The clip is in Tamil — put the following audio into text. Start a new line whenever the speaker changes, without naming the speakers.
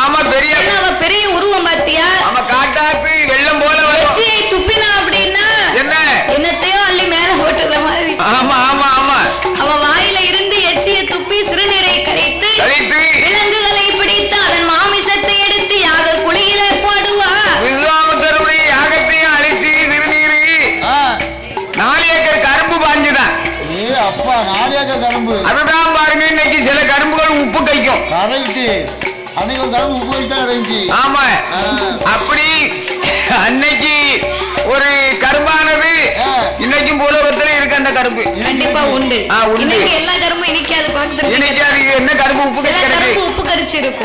ஆமா பெரிய
அவ பெரிய உருவம் பாத்தியா?
அவ காட்டாப்பி வெள்ளம் போல வச்சியை
துப்பினா அப்படின்னா
என்ன?
என்னத்தையோ அள்ளி மேல போட்டுற மாதிரி.
ஆமா ஆமா ஆமா.
அவ வாயில இருந்து எச்சிய துப்பி சிறுநீரை கழித்து
கழித்து
விலங்குகளை பிடித்து அதன் மாமிசத்தை எடுத்து யாக குழியில போடுவா.
விஸ்வாமத்தருடைய யாகத்தையும் அழித்து சிறுநீரை. நாலு ஏக்கர் கரும்பு பாஞ்சுதான்.
ஏ அப்பா நாலு ஏக்கர் கரும்பு.
அதுதான் பாருங்க இன்னைக்கு சில கரும்புகள் உப்பு கைக்கும்
கரெக்ட் வச்சு தான்
ஆமா. அப்படி அன்னைக்கு ஒரு கரும்பானது. இன்னைக்கும் பூலோகத்துல இருக்கு அந்த கரும்பு.
கண்டிப்பா
உண்டு.
ஆ, உண்டு. இன்னைக்கு
எல்லா கரும்பும் இனிக்காது பார்த்துருக்கீங்க இன்னைக்கு அது
என்ன கரும்பு உப்பு கரும்பு
உப்பு கரிச்சு இருக்கும்